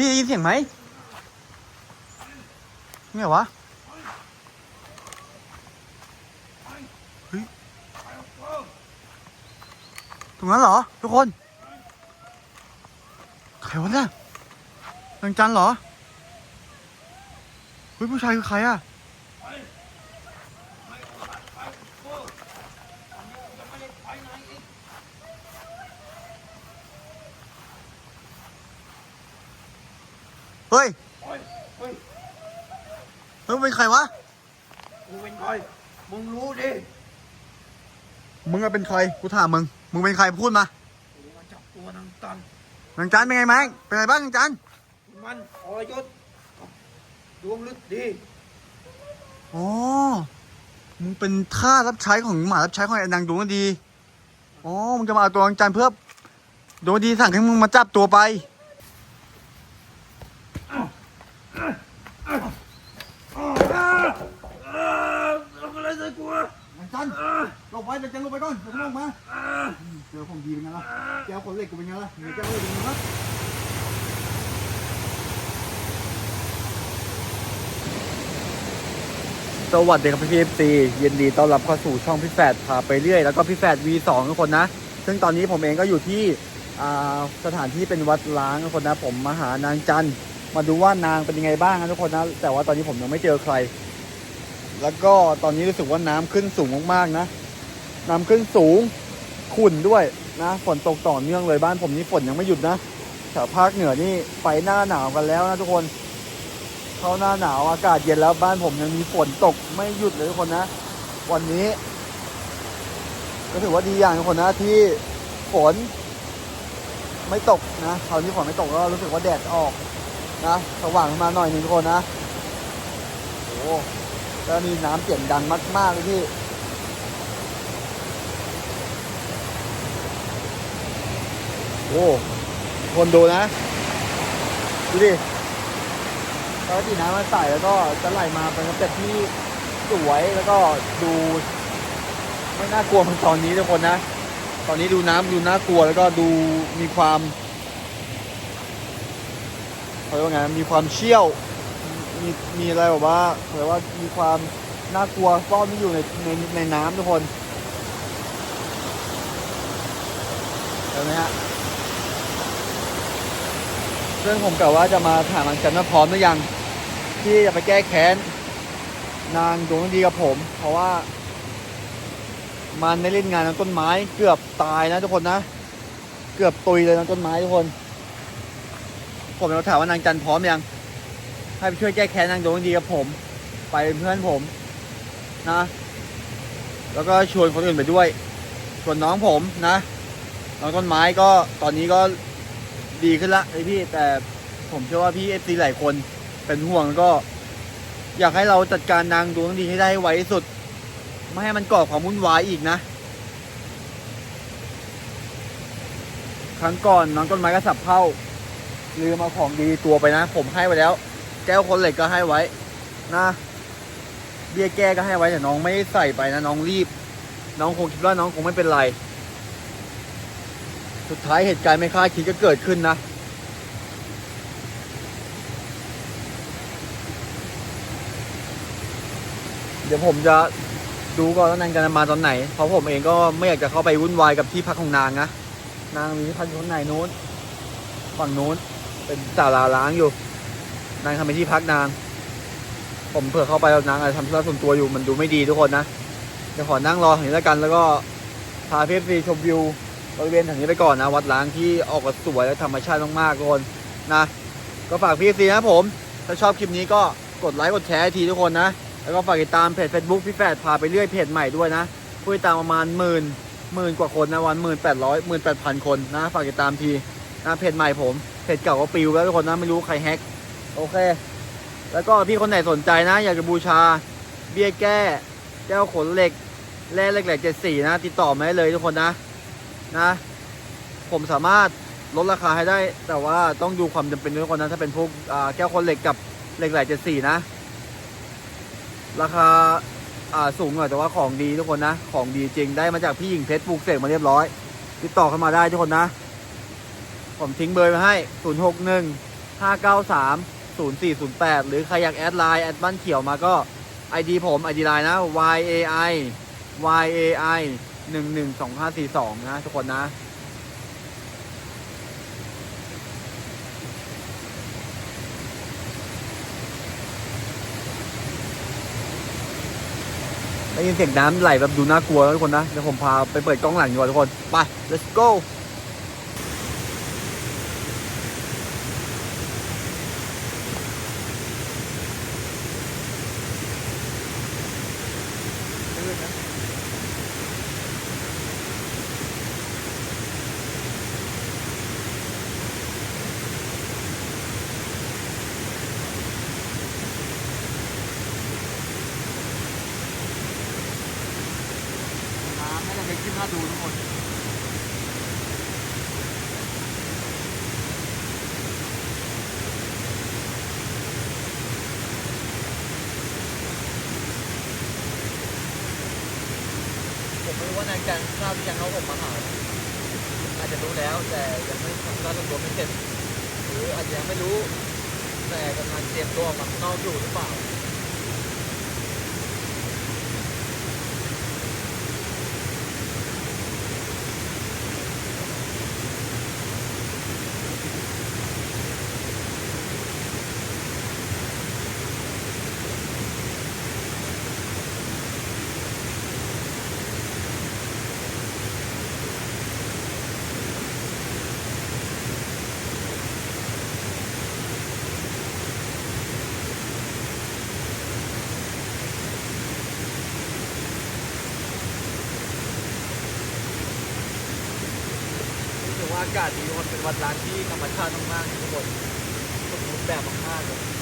พี่ได้ยินเสียงไหมไงวะเฮ้ยตรงนั้นเหรอ ทุกคนใครวะเนี่ยนางจันเหรอเฮ้ยผู้ชายคือใครอะ เฮ้ย เฮ้ยเฮ้ยเฮ้ยมึงเป็นใครวะมึงเป็นใครมึงรู้ดิมึงอะเป็นใคร กูถามมึง มึงเป็นใครพูดมากูมาจับตัวนางตันนางจันเป็นไงแมงเป็นไงบ้างนางจันมันอรยศกับดวงฤทธิ์ดีอ๋อ มึงเป็นท่าสรับใช้ของหมารับใช้ของไอ้นางดวงดี อ๋อ มึงจะมาเอาตัวนางจันเพื่อดวงดีสั่งให้มึงมาจับตัวไป อะไรใส่กู นางจันหลบไว้นางจันหลบไปก่อนเดี๋ยวลงมาเจอของดีเป็นไงล่ะแก้วขนเหล็กกูเป็นไงล่ะเหนือแก้วเล็กเป็นไงล่ะสวัสดีครับพี่พีเอฟซียินดีต้อนรับเข้าสู่ช่องพี่แฟดพาไปเรื่อยแล้วก็พี่แฟด V2 ทุกคนนะ ซึ่งตอนนี้ผมเองก็อยู่ที่สถานที่เป็นวัดล้างทุกคนนะ ผมมาหานางจันมาดูว่านางเป็นยังไงบ้างนะทุกคนนะ แต่ว่าตอนนี้ผมยังไม่เจอใคร แล้วก็ตอนนี้รู้สึกว่าน้ำขึ้นสูงมากๆนะ น้ำขึ้นสูงขุ่นด้วยนะ ฝนตกต่อเนื่องเลยบ้านผมนี่ฝนยังไม่หยุดนะแถวภาคเหนือนี่ไปหน้าหนาวกันแล้วนะทุกคน เข้าหน้าหนาวอากาศเย็นแล้วบ้านผมยังมีฝนตกไม่หยุดเลยทุกคนนะ วันนี้ ก็ถือว่าดีอย่างทุกคนนะที่ฝน ไม่ตกนะคราวนี้ฝนไม่ตกก็รู้สึกว่าแดดออกนะสว่างขึ้นมาหน่อยนึงทุกคนนะโอ้ แล้วมีน้ำเสียงดังมากๆเลยพี่โอ้คนดูนะ ดูดิปกติน้ำมันใสแล้วก็จะไหลมาเป็นสเต็ปที่สวยแล้วก็ดู ไม่น่ากลัวเหมือนตอนนี้ทุกคนนะ ตอนนี้ดูน้ำดูน่ากลัวแล้วก็ดูมีความเขาเรียกว่าไงมีความเชี่ยว มีมีอะไรแบบว่าเขาเรียว่ามีความน่ากลัวซ่อนอยู่ในในในน้ำทุกคนเห็นไหมฮะซึ่งผมกะว่าจะมาถามนางจันว่าพร้อมหรือยัง ที่จะไปแก้แค้น นางดวงดีกับผม เพราะว่า มันได้เล่นงานน้ำต้นไม้เกือบตายนะทุกคนนะ เกือบตุยเลยน้ำต้นไม้ทุกคน ผมเราถามว่านางจันพร้อมยัง ให้ไปช่วยแก้แค้นนางดวงดีกับผม ไปเป็นเพื่อนผมนะ แล้วก็ชวนคนอื่นไปด้วยชวนน้องผมนะน้องต้นไม้ก็ตอนนี้ก็ดีขึ้นละไอพี่แต่ผมเชื่อว่าพี่เอฟซีหลายคนเป็นห่วงแล้วก็ อยากให้เราจัดการนางดวงดีให้ได้ไวที่สุด ไม่ให้มันก่อความวุ่นวายอีกนะ ครั้งก่อนน้องต้นไม้ก็สับเข้าลืมเอาของดีตัวไปนะ ผมให้ไว้แล้ว แก้วคนเหล็กก็ให้ไว้นะเบี้ยแก้ก็ให้ไว้แต่น้องไม่ใส่ไปนะน้องรีบ น้องคงคิดว่าน้องคงไม่เป็นไร สุดท้ายเหตุการณ์ไม่คาดคิดก็เกิดขึ้นนะเดี๋ยวผมจะดูก่อนว่านางจะมาตอนไหน เพราะผมเองก็ไม่อยากจะเข้าไปวุ่นวายกับที่พักของนางนะ นางมีพักอยู่ข้างในนู้น ฝั่งนู้นเป็นศาลาล้างอยู่ นางทำเป็นที่พักนาง ผมเผื่อเข้าไปแล้วนางอาจจะทำธุระส่วนตัวอยู่มันดูไม่ดีทุกคนนะเดี๋ยวขอนั่งรอแถวนี้แล้วกัน แล้วก็พาเพฟซีชมวิวบริเวณแถวนี้ไปก่อนนะวัดล้างที่ออกมาสวยและธรรมชาติมากๆทุกคนนะก็ฝากพี่ซีนะผม ถ้าชอบคลิปนี้ก็กดไลค์กดแชร์ทีทุกคนนะ แล้วก็ฝากติดตามเพจ Facebook พี่แฝดพาไปเรื่อยเพจใหม่ด้วยนะผู้ติดตามประมาณหมื่นหมื่นกว่าคนนะวันหมื่นแปดร้อยหมื่นแปดพันคนนะฝากติดตามทีนะเพจใหม่ผมเพจเก่าก็ปิวแล้วทุกคนนะไม่รู้ใครแฮ็ก โอเค แล้วก็พี่คนไหนสนใจนะ อยากจะบูชา เบี้ยแก้แก้วขนเหล็กแร่เหล็กแหลกเจ็ดสี่นะ ติดต่อมาได้เลยทุกคนนะนะ ผมสามารถลดราคาให้ได้ แต่ว่าต้องดูความจำเป็นด้วยทุกคนนะถ้าเป็นพวกแก้วขนเหล็กกับเหล็กแหลกเจ็ดสี่นะ ราคาอ่าสูงหน่อยแต่ว่าของดีทุกคนนะ ของดีจริงได้มาจากพี่หญิงเพชรปลูกเสกมาเรียบร้อย ติดต่อเข้ามาได้ทุกคนนะ ผมทิ้งเบอร์มาให้ 0 6 1 593 0408 หรือใครอยากแอดไลน์แอดบ้านเขียวมาก็ ID ผม ID ไลน์นะ YAI YAI 112542 นะทุกคนนะได้ยินเสียงน้ำไหลแบบดูน่ากลัวทุกคนนะ เดี๋ยวผมพาไปเปิดกล้องหลังดีกว่าทุกคน ไป let's go น้ำให้เราเล็กขึ้นน่าดูทุกคน ผมไม่ รู้ว่านายการทราบที่ยังเขาผมมาหาอาจจะรู้แล้วแต่ยังไม่ทำการตัวไม่เสร็จหรืออาจจะยังไม่รู้ แต่กำลังเตรียมตัวออกมาข้างนอกอยู่หรือเปล่าาอากาศดีทุกคนเป็นวันร้านที่ธรรมชาติมากๆทุกคนสมบูรณ์แบบมากๆเลย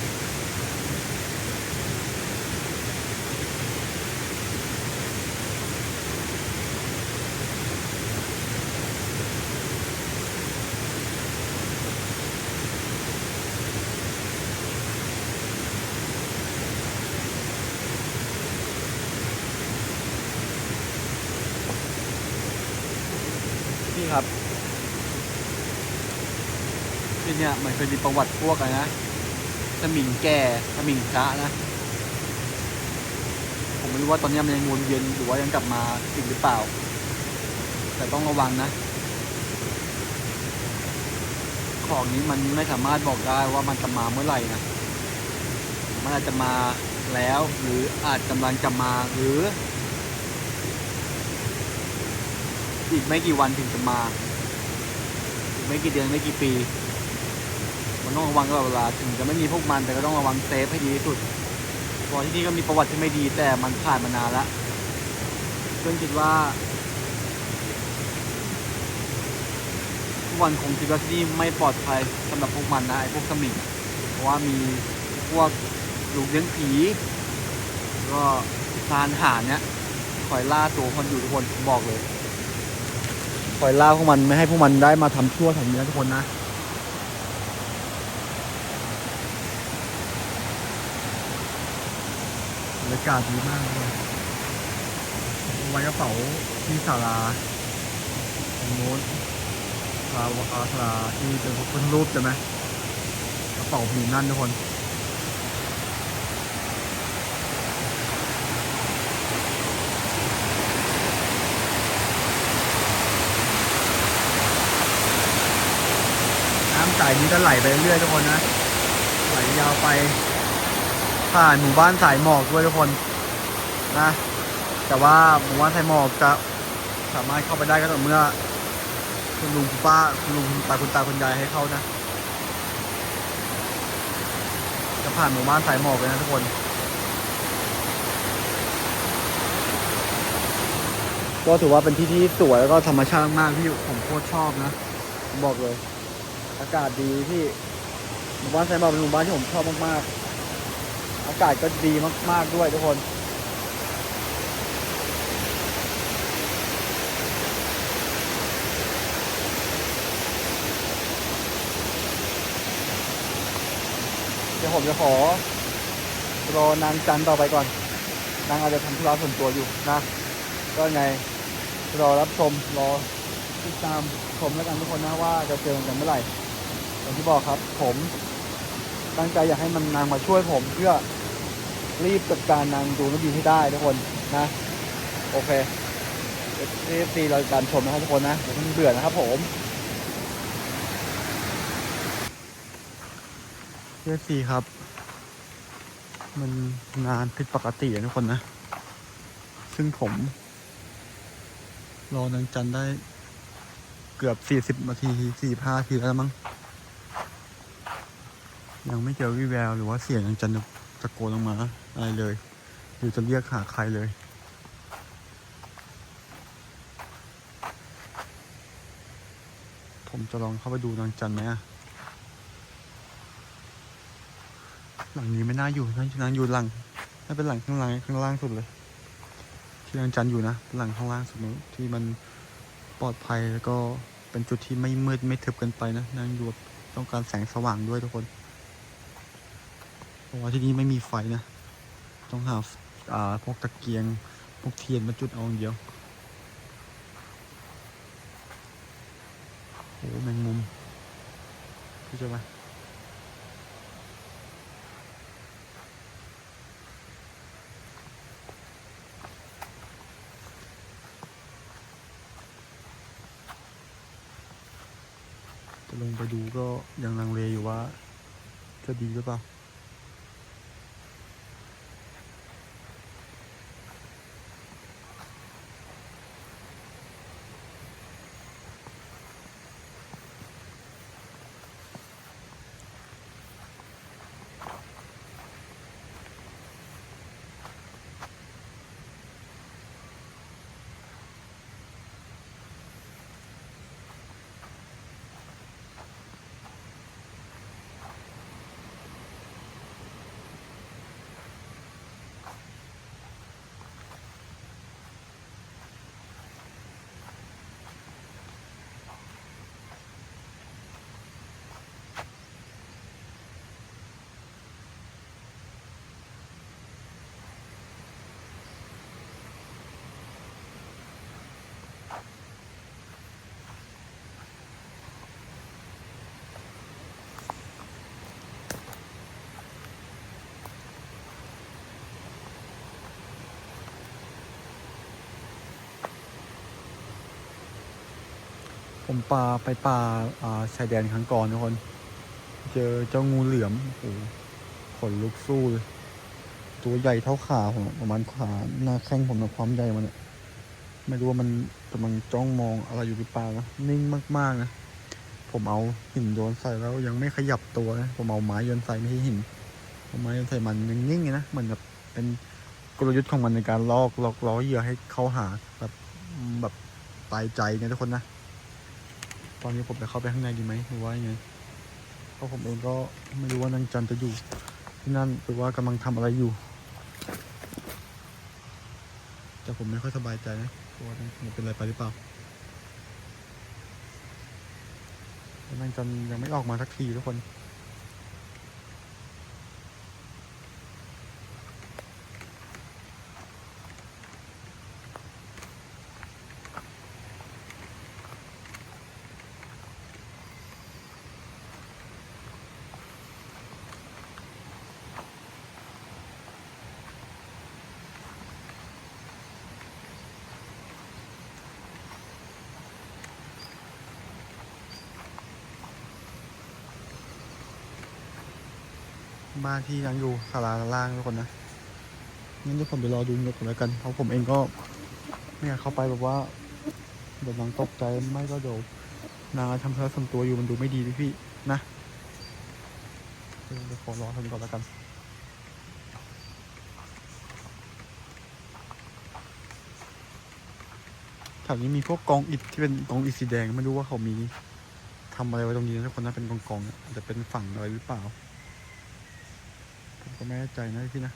มันเคยมีประวัติพวกอะนะสมิงแก่สมิงพระนะ ผมไม่รู้ว่าตอนนี้มันยังวนเวียนหรือว่ายังกลับมาอีกหรือเปล่า แต่ต้องระวังนะ ของนี้มันไม่สามารถบอกได้ว่ามันจะมาเมื่อไหร่นะ มันอาจจะมาแล้วหรืออาจกำลังจะมาหรือ อีกไม่กี่วันถึงจะมา อีกไม่กี่เดือนไม่กี่ปี มันต้องระวังตลอดเวลาถึงจะไม่มีพวกมันแต่ก็ต้องระวังเซฟให้ดีที่สุดเพราะที่นี่ก็มีประวัติที่ไม่ดีแต่มันผ่านมานานล้วเพื่อนคิดว่าทุกวันคงคิดว่าที่นี่ไม่ปลอดภัยสำหรับพวกมันนะไอ้พวกสมิงเพราะว่ามีพวกลูกเลี้ยงผีก็ทานหารเนี่ยคอยล่าตัวคนอยู่ทุกคนบอกเลยคอยล่าพวกมันไม่ให้พวกมันได้มาทำชั่วแถวนี้นะทุกคนนะ รยากาศดีมากเลยไว้กระเป๋าที่ศาลาตรงโน้นศาลาศาลาที่เป็นพระพุทธรูปใช่ไหมกระเป๋าผีนั่นทุกคนน้ำใสนี้ก็ไหลไปเรื่อยๆทุกคนนะไหลยาวไป ผ่านหมู่บ้านสายหมอกด้วยทุกคนนะแต่ว่าหมู่บ้านสายหมอกจะสามารถเข้าไปได้ก็ต่อเมื่อคุณลุงคุณป้าคุณลุงคุณตาคุณตาคุณยายให้เข้านะ จะผ่านหมู่บ้านสายหมอกเลยนะทุกคนก็ถือว่าเป็นที่ที่สวยแล้วก็ธรรมชาติมากที่ผมโคตรชอบนะผมบอกเลย อากาศดีที่หมู่บ้านสายหมอกเป็นหมู่บ้านที่ผมชอบมากๆ อากาศก็ดีมาก ๆ ด้วยทุกคนเดี๋ยวผมจะขอรอนางจันต่อไปก่อน นางอาจจะทำธุระส่วนตัวอยู่นะ ก็ไงรอรับชมรอติดตามชมแล้วกันทุกคนนะว่าจะเจอกันเมื่อไหร่อย่างที่บอกครับ ผมตั้งใจอยากให้มันนางมาช่วยผมเพื่อ รีบจัดการนางดูนดีให้ได้ทุกคนนะ โอเคเอฟซีเราการชมนะครับทุกคนนะอย่าเพิ่งเบื่อนะครับผมเอฟซีครับ มันนานผิดปกติอะทุกคนนะ ซึ่งผม รอนางจันได้เกือบสี่สิบนาทีสี่ห้านาทีแล้วมั้ง ยังไม่เจอวิแววหรือว่าเสียงนางจัน ตะโกนออกมาอะไรเลยหรือจะเรียกหาใครเลย ผมจะลองเข้าไปดูนางจันไหมอะหลังนี้ไม่น่าอยู่นางนางอยู่หลังน่าเป็นหลังข้างล่างข้างล่างสุดเลย ที่นางจันอยู่นะหลังข้างล่างสุดนู้นที่มันปลอดภัยแล้วก็เป็นจุดที่ไม่มืดไม่ทึบกินไปนะนางอยู่แบบต้องการแสงสว่างด้วยทุกคน เพราะว่าที่นี่ไม่มีไฟนะ ต้องหาอ่าพวกตะเกียง พวกเทียนมาจุดเอาอย่างเดียวโอ้แมงมุมพี่จะไปจะลงไปดูก็ยังลังเลอยู่ว่าจะดีหรือเปล่า ผมปลาไปปลาชายแดนครั้งก่อนทุกคน เจอเจ้างูเหลือมโอ้โหขนลุกสู้เลย ตัวใหญ่เท่าขาผมประมาณขาหน้าแข้งผมนะความใหญ่มันเนี่ยไม่รู้ว่ามันกำลังจ้องมองอะไรอยู่หรือเปล่านะนิ่งมากๆนะผมเอาหินโยนใส่แล้วยังไม่ขยับตัวนะผมเอาไม้โยนใส่ไม่ใช่หินเอาไม้โยนใส่มันยังนิ่งนะเหมือนแบบเป็นกลยุทธ์ของมันในการลอกลอกล้อเหยื่อให้เข้าหาแบบแบบตายใจเนี่ยทุกคนนะ อนนี้ผมจะเข้าไปข้างในดีไหมหรือว่ายังไงเพราะผมเองก็ไม่รู้ว่านางจันจะอยู่ที่นั่นหรือว่ากำลังทำอะไรอยู่ แต่ผมไม่ค่อยสบายใจนะกลัวนางจันเป็นอะไรไปหรือเปล่าแล้วนางจันยังไม่ออกมาสักทีทุกคน บ้านที่ยังอยู่ศาลาล่างทุกคนนะงั้นเดี๋ยวผมไปรอดูเงียบก่อนแล้วกัน เพราะผมเองก็ไม่อยากเข้าไปแบบว่าเดี๋ยวนางตกใจไม่ก็เดี๋ยวนางทำเพื่อส่วนตัวอยู่มันดูไม่ดีพี่พี่นะเดี๋ยวขอรอทำก่อนแล้วกันแถวนี้มีพวกกองอิฐที่เป็นกองอิฐสีแดงไม่รู้ว่าเขามีทำอะไรไว้ตรงนี้นะทุกคนนะเป็นกองกองๆอาจจะเป็นฝั่งอะไรหรือเปล่า ก็ไม่แน่ใจนะพี่นะ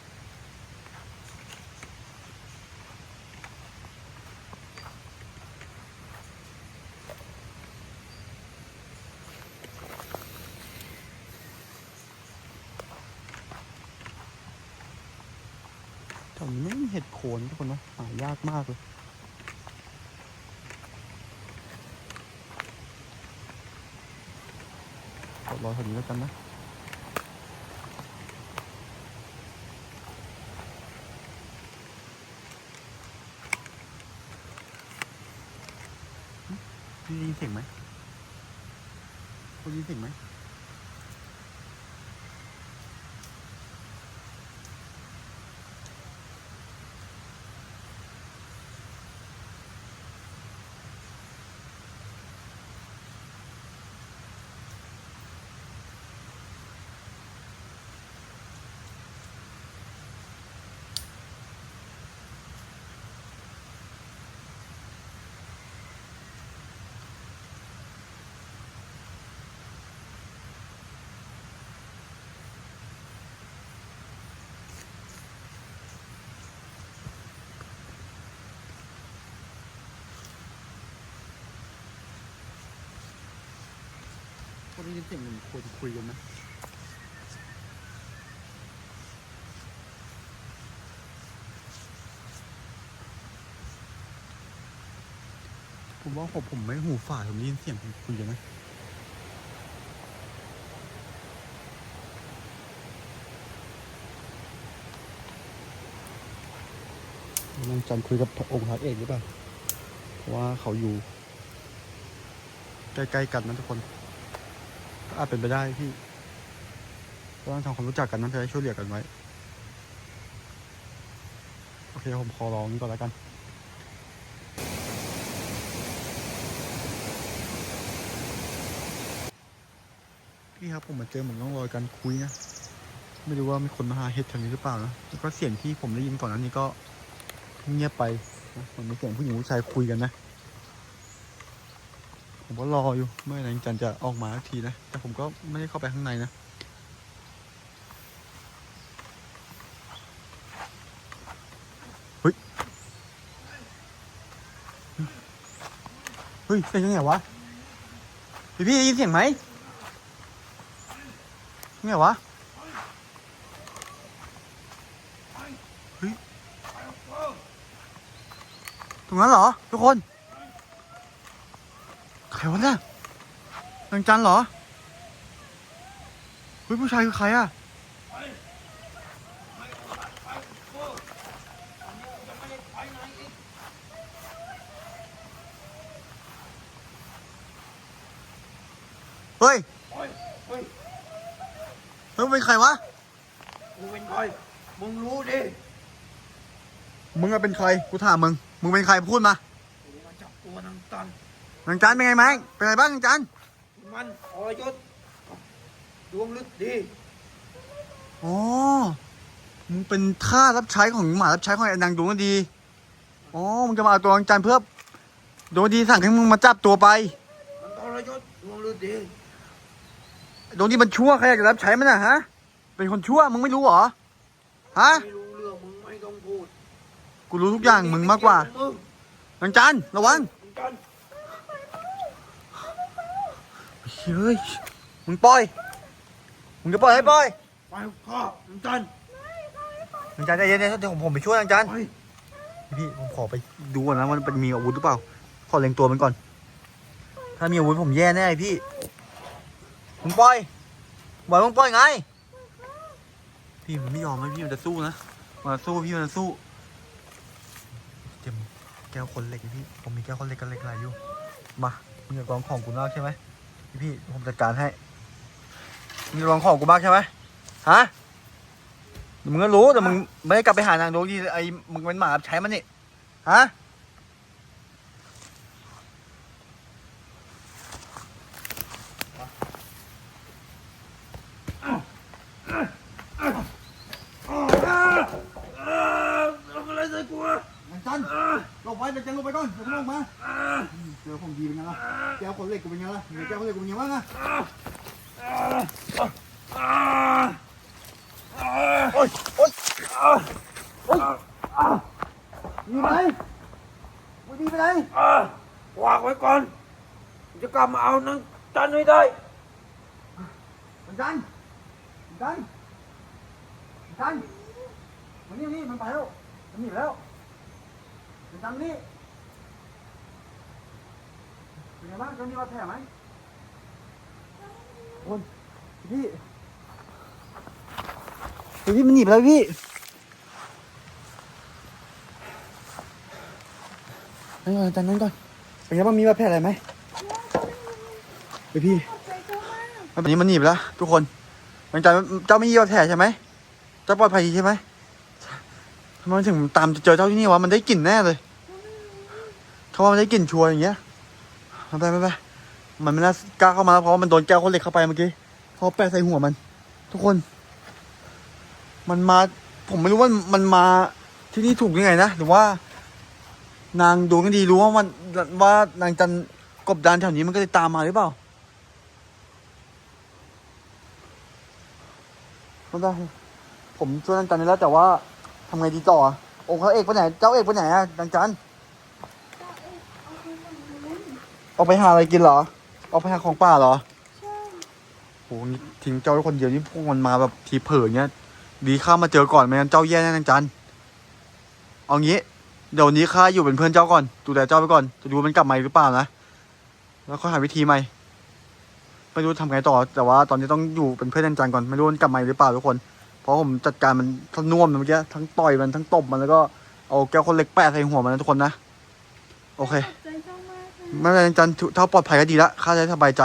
แถวนี้ไม่มีเห็ดโคนทุกคนนะหายากมากเลยรอแถวนี้แล้วกันนะ ได้ยินเสียงไหมคุณได้ยินเสียงไหม คุณได้ยินเสียงมือนคนคุยกันไหมผมว่าผมผมไม่หูฝาดผมได้ยินเสียงคนคุยกันไหมน้องจันคุยกับองค์พระเอกหรือเปล่า เพราะว่าเขาอยู่ ใกล้ ๆ กันนะทุกคน อาจเป็นไปได้พี่ต้องทำความรู้จักกันนะจะได้ช่วยเหลือกันไว้ โอเคผมขอร้องนี้ก่อนแล้วกันพี่ครับผมมาเจอเหมือนร่องรอยการคุยนะไม่รู้ว่ามีคนมาหาเห็ดแถวนี้หรือเปล่านะแล้วก็เสียงที่ผมได้ยินก่อนหนั้นนี้ก็เงียบไปนะเหมือนเป็นเสียงผู้หญิงผู้ชายคุยกันนะ ผมก็รออยู่เมื่อไหร่จันจะออกมาทีนะ แต่ผมก็ไม่ได้เข้าไปข้างในนะเฮ้ยเฮ้ยเป็นยังไงวะพี่พี่ได้ยินเสียงไหมยังไงวะเฮ้ยตรงนั้นเหรอ ทุกคน วะเนี่ยนางจันเหรอ เฮ้ย ผู้ชายคือใครอะเฮ้ยโอ้ยเฮ้ยเฮ้ยมึงเป็นใครวะ มึงเป็นใคร มึงรู้ดิ มึงอะเป็นใคร กูถามมึง มึงเป็นใครพูดมา กูมาจับตัวนางตัน นางจันเป็นไงแมงเป็นไงบ้างนางจันมันอรยศดวงลึกดีอ๋อมึงเป็นท่าสรับใช้ของหมารับใช้ของไอ้นางดวงดีอ๋อมึงจะมาเอาตัวนางจันเพื่อดวงดีสั่งให้มึงมาจับตัวไปมันอรยศดวงลึกดีดวงดีมันชั่วใครอยากจะรับใช้มันอะฮะ เป็นคนชั่วมึงไม่รู้เหรอฮะไม่รู้เรื่องมึงไม่ต้องพูดกูรู้ทุกอย่างมึงมากกว่ามึงนางจันระวังนางจัน เฮ้ย มึงปล่อย มึงจะปล่อยให้ปล่อยไปข้านางจันนางจันใจเย็นๆเดี๋ยวผมผมไปช่วยนางจันไปพี่ผมขอไปดูก่อนนะมันเป็นมีอาวุธหรือเปล่า ขอเล็งตัวมันก่อน ถ้ามีอาวุธผมแย่แน่พี่ มึงปล่อยบอกมึงปล่อยไง พี่มันไม่ยอมไหมพี่มันจะสู้นะมันจะสู้พี่มันจะสู้เตรียมแก้วคนเหล็กนะพี่ ผมมีแก้วคนเหล็กกับเหล็กไหลอยู่ มามึงอยากลองของกูมากใช่ไหม พี่พี่ผมจัดการให้มึงอยากลองของกูมางใช่ไหมฮะมึงก็รู้แต่มึงไม่ได้กลับไปหานางโดกดีไอ้มึงเป็นหมาใช้มันนี่ฮะ ทำอะไรใส่กูอะ นางจันหลบไว้นางจันหลบไปก่อนเดี๋ยวมึงลงมาเจอของดีเป็นไงล่ะแก้วคนเหล็กกูเป็นไงล่ะมีแก้วคนเหล็กกูเป็นไงบ้างอะโอ๊ยโอ๊ยโอ๊ยมีไหมมึงดีไปไหนวางไว้ก่อนกูจะกลับมาเอานางจันให้ได้มันจันมันจันมันจันมันนี่นี่มันไปแล้วมันหนีไปแล้ว มันจันนี่เป็นไงบ้างเจ้านี่ว่าแผลไหมคนพี่พี่มันหนีไปแล้วพี่นั่งก่อนจันนั่งก่อนเป็นไงบ้างมีบาดแผลอะไรไหมไม่เฮ้ยพี่ขอบใจเจ้ามากวันนี้มันหนีไปแล้วทุกคนมันจะเจ้าไม่ยี่บาดแผลใช่ไหมเจ้าปลอดภัยดีใช่ไหม ทำไมถึงตามเจอเจ้าที่นี่วะ มันได้กลิ่นแน่เลย เขาว่ามันได้กลิ่นชัวร์อย่างเงี้ยไม่ไปไม่ไปมันไม่น่ากล้าเข้ามาเพราะมันโดนแก้วคนเหล็กเข้าไปเมื่อกี้เขาแปะใส่หัวมัน ทุกคน มันมา ผมไม่รู้ว่ามันมาที่นี่ถูกยังไงนะหรือว่า นางดวงดีรู้ว่ามันว่านางจันกบดานแถวนี้มันก็เลยตามมาหรือเปล่าไม่ได้ผมช่วยนางจันได้แล้วแต่ว่า ทำไงดีต่ออะองค์พระเอกไปไหน เจ้าเอกไปไหนอะนางจันเจ้าเอกเอาไปฝั่งนู้นออกไปหาอะไรกินเหรอ ออกไปหาของป่าเหรอใช่โหนี่ทิ้งเจ้าคนเดียวนี่พวกมันมาแบบทีเผลอเงี้ย ดีข้ามาเจอก่อนไม่งั้นเจ้าแย่แน่นางจันเอางี้ เดี๋ยวนี้ข้าอยู่เป็นเพื่อนเจ้าก่อน ดูแลเจ้าไปก่อน จะดูมันกลับมาหรือเปล่านะ แล้วค่อยหาวิธีใหม่ ไม่รู้ทำไงต่อ แต่ว่าตอนนี้ต้องอยู่เป็นเพื่อนนางจันก่อน ไม่รู้มันกลับมาหรือเปล่าทุกคน ราะผมจัดการมันทั้งน่วมเมื่อกี้ทั้งต่อยมันทั้งตบมันแล้วก็เอาแก้วคนเล็กแปะใส่หัวมันนะทุกคนนะ โอเคขอบใจเจ้ามากนะไม่เป็นไรจันเท่าปลอดภัยก็ดีละข้าจะได้สบายใจ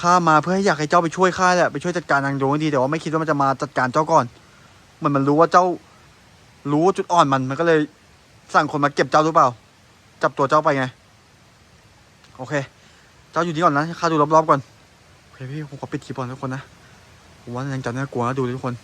ข้ามาเพื่อให้อยากให้เจ้าไปช่วยข้าแหละไปช่วยจัดการนางโดงให้ดีแต่ว่าไม่คิดว่ามันจะมาจัดการเจ้าก่อนเหมันมันรู้ว่าเจ้า รู้จุดอ่อนมันมันก็เลย สั่งคนมาเก็บเจ้าหรือเปล่า จับตัวเจ้าไปไง โอเค เจ้าอยู่นี่ก่อนนะข้าดูรอบๆก่อนโอเคพี่ผมขอปิดคลิปก่อนทุกคนนะผมว่านางจันน่ากลัวนะดูดิทุกคน